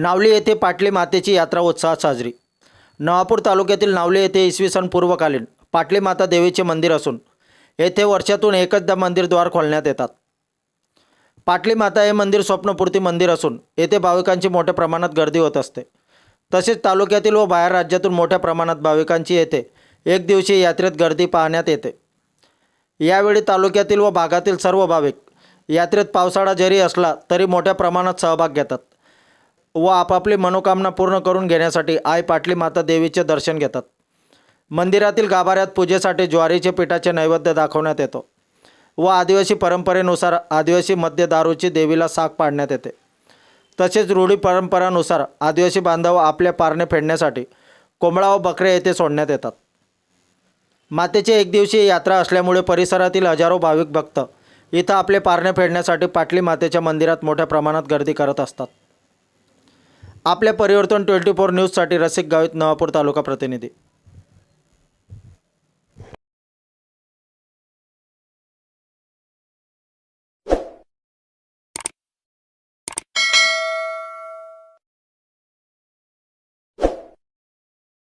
नावली येथे पाटले मातेची यात्रा उत्साहात साजरी. नवापूर तालुक्यातील नावली येथे इसवी सन पूर्वकालीन पाटली माता देवीचे मंदिर असून येथे वर्षातून एकचदा मंदिरद्वार खोलण्यात येतात. पाटली माता हे मंदिर स्वप्नपूर्ती मंदिर असून येथे भाविकांची मोठ्या प्रमाणात गर्दी होत असते. तसेच तालुक्यातील व बाहेर राज्यातून मोठ्या प्रमाणात भाविकांची येथे एक दिवशी यात्रेत गर्दी पाहण्यात येते. यावेळी तालुक्यातील व भागातील सर्व भाविक यात्रेत पावसाळा जरी असला तरी मोठ्या प्रमाणात सहभाग घेतात. व आपापली मनोकामना पूर्ण करून घेण्यासाठी आई पाटली माता देवीचे दर्शन घेतात. मंदिरातील गाभाऱ्यात पूजेसाठी ज्वारीचे पिठाचे नैवेद्य दाखवण्यात येतो व आदिवासी परंपरेनुसार आदिवासी मध्य दारूची देवीला साक पाडण्यात येते. तसेच रूढी परंपरानुसार आदिवासी बांधव आपले पारणे फेडण्यासाठी कोंबडा व बकरे येथे सोडण्यात येतात. मातेची एक दिवशी यात्रा असल्यामुळे परिसरातील हजारो भाविक भक्त इथं आपले पारणे फेडण्यासाठी पाटली मातेच्या मंदिरात मोठ्या प्रमाणात गर्दी करत असतात. आपल्या परिवर्तन ट्वेंटी फोर न्यूजसाठी रसिक गावित नवापूर तालुका प्रतिनिधी.